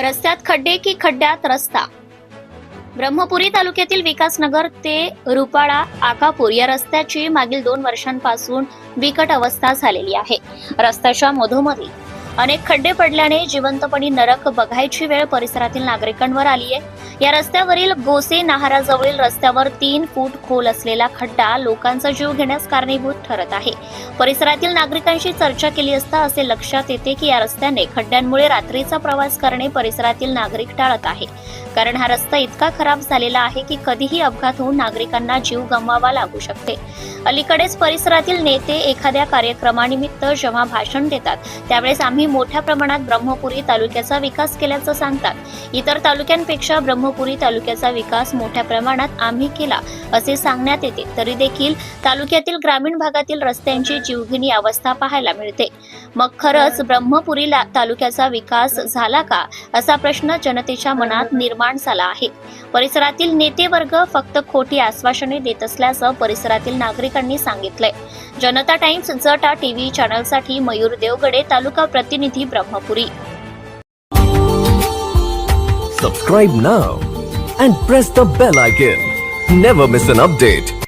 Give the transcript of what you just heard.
रस्त्यात खड्डे की खड्ड्यात रस्ता? ब्रह्मपुरी तालुक्यातील विकासनगर ते रुपाळा आकापूर या रस्त्याची मागील दोन वर्षांपासून बिकट अवस्था झालेली आहे. रस्त्याच्या मधोमधी अनेक खड्डे पडल्याने जिवंतपणी नरक बघायची वेळ परिसरातील नागरिकांवर आली आहे या रस्त्यावरील गोसे नाहाराजवळील रस्त्यावर तीन फूट खोल असलेला खड्डा लोकांचा जीव घेण्यास कारणीभूत ठरत आहे. परिसरातील नागरिकांशी चर्चा केली असता असे लक्षात येते की या रस्त्याने खड्ड्यांमुळे रात्रीचा प्रवास करणे परिसरातील नागरिक टाळत आहे. कारण हा रस्ता इतका खराब झालेला आहे की कधीही अपघात होऊन नागरिकांना जीव गमवावा लागू शकते. अलीकडेच परिसरातील नेते एखाद्या कार्यक्रमानिमित्त जेव्हा भाषण देतात त्यावेळेस आम्ही मोठ्या प्रमाणात ब्रह्मपुरी तालुक्याचा विकास केल्याचं सांगतात. इतर तालुक्यांपेक्षा ब्रह्मपुरी तालुक्याचा विकास मोठ्या प्रमाणात आम्ही केला असे सांगण्यात येते. तरी देखील तालुक्यातील ग्रामीण भागातील रस्त्यांची जीवघेणी अवस्था पाहायला मिळते. मग खरंच ब्रह्मपुरी तालुक्याचा विकास झाला का? असा प्रश्न जनतेच्या मनात निर्माण झाला आहे परिसरातील नेते वर्ग फक्त खोटी आश्वासने देत असल्याचं परिसरातील नागरिकांनी सांगितलंय जनता टाइम्स जटा टीव्ही चॅनलसाठी मयूर देवगडे तालुका प्रतिनिधी Brahmapuri Subscribe now and press the bell icon. Never miss an update.